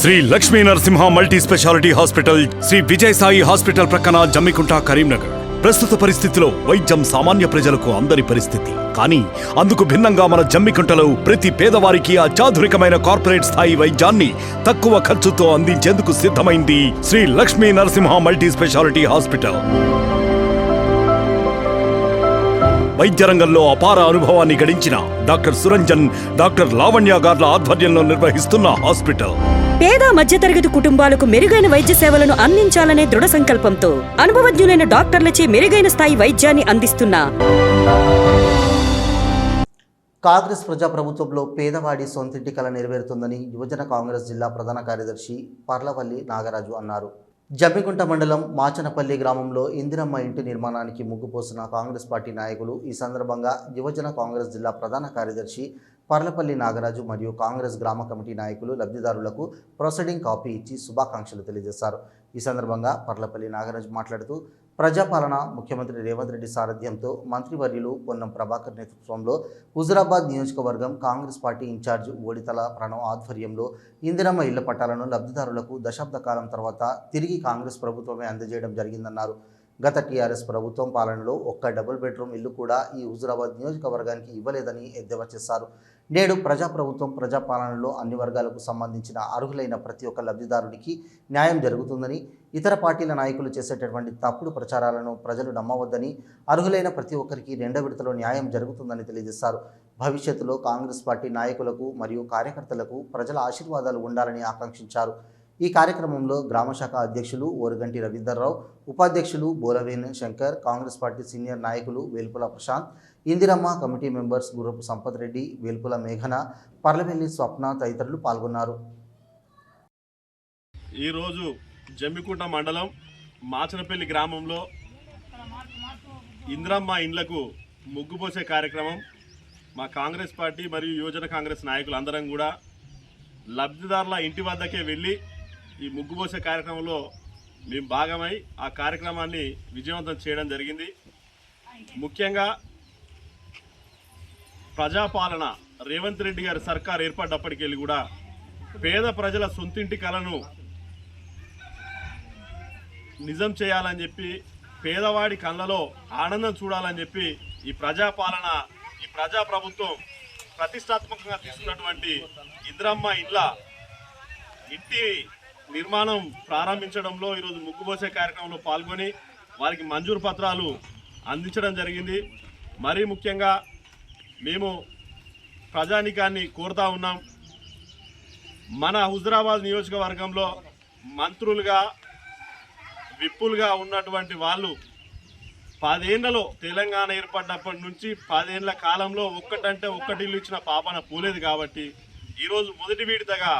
Shri Lakshmi Narasimha multi speciality hospital Shri Vijaya Sai hospital ప్రక్కన జమ్మికుంట కరీంనగర్. ప్రస్తుత పరిస్థితిలో వైద్యం సామాన్య ప్రజలకు అందరి పరిస్థితి. కానీ అందుకు భిన్నంగా మన జమ్మికుంటలో ప్రతి పేదవారికి అత్యాధునికమైన కార్పొరేట్ స్థాయి వైద్యాన్ని తక్కువ ఖర్చుతో అందించేందుకు సిద్ధమైంది Shri Lakshmi Narasimha multi speciality hospital. వైద్య రంగంలో అపార అనుభవాన్ని గడించిన డాక్టర్ సురంజన్ డాక్టర్ లావణ్య గార్ల ఆధ్వర్యంలో నిర్వహిస్తున్న హాస్పిటల్. పేద మధ్యతరగతి కుటుంబాలకు మెరుగైన వైద్య సేవలను అందించాలనే దృఢ సంకల్పంతో అనుభవజ్ఞులైన డాక్టర్లచే మెరుగైన స్థాయి వైద్యాన్ని అందిస్తున్న కాంగ్రెస్ ప్రజాప్రభుత్వంలో పేదవాడి సొంతింటి కళ నెరవేరుతుందని యువజన కాంగ్రెస్ జిల్లా ప్రధాన కార్యదర్శి పర్లవల్లి నాగరాజు అన్నారు. జబ్బికుంట మండలం మాచనపల్లి గ్రామంలో ఇందిరమ్మ ఇంటి నిర్మాణానికి ముగ్గుపోసిన కాంగ్రెస్ పార్టీ నాయకులు ఈ సందర్భంగా యువజన కాంగ్రెస్ జిల్లా ప్రధాన కార్యదర్శి పర్లపల్లి నాగరాజు మరియు కాంగ్రెస్ గ్రామ కమిటీ నాయకులు లబ్ధిదారులకు ప్రొసీడింగ్ కాపీ ఇచ్చి శుభాకాంక్షలు తెలియజేశారు. ఈ సందర్భంగా పర్లపల్లి నాగరాజు మాట్లాడుతూ ప్రజాపాలన ముఖ్యమంత్రి రేవంత్ రెడ్డి సారథ్యంతో మంత్రివర్యులు పొన్నం ప్రభాకర్ నేతృత్వంలో హుజురాబాద్ నియోజకవర్గం Congress party incharge Odithala Pranav ఆధ్వర్యంలో ఇందిరమ్మ ఇళ్ళ పట్టాలను లబ్ధిదారులకు దశాబ్ద కాలం తర్వాత తిరిగి కాంగ్రెస్ ప్రభుత్వమే అందజేయడం జరిగిందన్నారు. గత టీఆర్ఎస్ ప్రభుత్వం పాలనలో ఒక్క డబుల్ బెడ్రూమ్ ఇల్లు కూడా ఈ హుజురాబాద్ నియోజకవర్గానికి ఇవ్వలేదని ఎద్దేవా చేశారు. నేడు ప్రజాప్రభుత్వం ప్రజాపాలనలో అన్ని వర్గాలకు సంబంధించిన అర్హులైన ప్రతి ఒక్క లబ్ధిదారుడికి న్యాయం జరుగుతుందని ఇతర పార్టీల నాయకులు చేసేటటువంటి తప్పుడు ప్రచారాలను ప్రజలు నమ్మవద్దని అర్హులైన ప్రతి ఒక్కరికి రెండో విడతలో న్యాయం జరుగుతుందని తెలియజేశారు. భవిష్యత్తులో కాంగ్రెస్ పార్టీ నాయకులకు మరియు కార్యకర్తలకు ప్రజల ఆశీర్వాదాలు ఉండాలని ఆకాంక్షించారు. ఈ కార్యక్రమంలో గ్రామశాఖ అధ్యక్షులు ఓరుగంటి రవీందర్రావు ఉపాధ్యక్షులు బోలవేణి శంకర్ కాంగ్రెస్ పార్టీ సీనియర్ నాయకులు వేల్పుల ప్రశాంత్ ఇందిరమ్మ కమిటీ మెంబర్స్ గుర్రపు సంపత్ రెడ్డి వేల్పుల మేఘన పర్లవెల్లి స్వప్న తదితరులు పాల్గొన్నారు. ఈరోజు జమ్మికుంట మండలం మాచనపల్లి గ్రామంలో ఇంద్రమ్మ ఇండ్లకు ముగ్గుపోసే కార్యక్రమం మా కాంగ్రెస్ పార్టీ మరియు యువజన కాంగ్రెస్ నాయకులు అందరం కూడా లబ్ధిదారుల ఇంటి వద్దకే వెళ్ళి ఈ ముగ్గుపోసే కార్యక్రమంలో మేము భాగమై ఆ కార్యక్రమాన్ని విజయవంతం చేయడం జరిగింది. ముఖ్యంగా ప్రజాపాలన రేవంత్ రెడ్డి గారి సర్కార్ ఏర్పడ్డప్పటికెళ్ళి కూడా పేద ప్రజల సొంతింటి కళను నిజం చేయాలని చెప్పి పేదవాడి కళ్ళలో ఆనందం చూడాలని చెప్పి ఈ ప్రజాపాలన ఈ ప్రజా ప్రభుత్వం ప్రతిష్టాత్మకంగా తీసుకున్నటువంటి ఇంద్రమ్మ ఇండ్ల ఇంటి నిర్మాణం ప్రారంభించడంలో ఈరోజు ముగ్గుబోసే కార్యక్రమంలో పాల్గొని వారికి మంజూరు పత్రాలు అందించడం జరిగింది. మరీ ముఖ్యంగా మేము ప్రజానికాన్ని కోరుతా ఉన్నాం. మన హుజరాబాద్ నియోజకవర్గంలో మంత్రులుగా విప్పులుగా ఉన్నటువంటి వాళ్ళు పదేళ్ళలో తెలంగాణ ఏర్పడినప్పటి నుంచి పదేళ్ళ కాలంలో ఒక్కటంటే ఒక్కటిల్లు ఇచ్చిన పాపన పోలేదు కాబట్టి ఈరోజు మొదటి విడతగా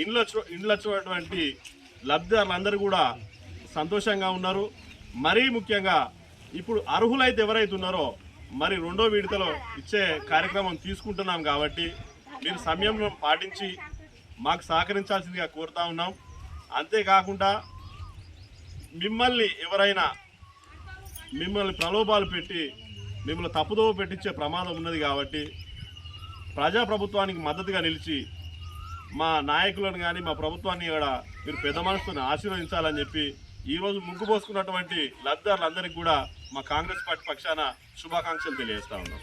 ఇండ్ల ఇండ్లు వచ్చినటువంటి లబ్ధిదారులందరూ కూడా సంతోషంగా ఉన్నారు. మరీ ముఖ్యంగా ఇప్పుడు అర్హులైతే ఎవరైతే ఉన్నారో మరి రెండో విడతలో ఇచ్చే కార్యక్రమం తీసుకుంటున్నాం కాబట్టి మీరు సమయంలో పాటించి మాకు సహకరించాల్సిందిగా కోరుతా ఉన్నాం. అంతేకాకుండా మిమ్మల్ని ఎవరైనా మిమ్మల్ని ప్రలోభాలు పెట్టి మిమ్మల్ని తప్పుదోవ పెట్టించే ప్రమాదం ఉన్నది కాబట్టి ప్రజాప్రభుత్వానికి మద్దతుగా నిలిచి మా నాయకులను కానీ మా ప్రభుత్వాన్ని కూడా మీరు పెద్ద మనసుని ఆశీర్వదించాలని చెప్పి ఈరోజు ముగ్గు పోసుకున్నటువంటి లబ్ధిదారులందరికీ కూడా మా కాంగ్రెస్ పార్టీ పక్షాన శుభాకాంక్షలు తెలియజేస్తా ఉన్నాం.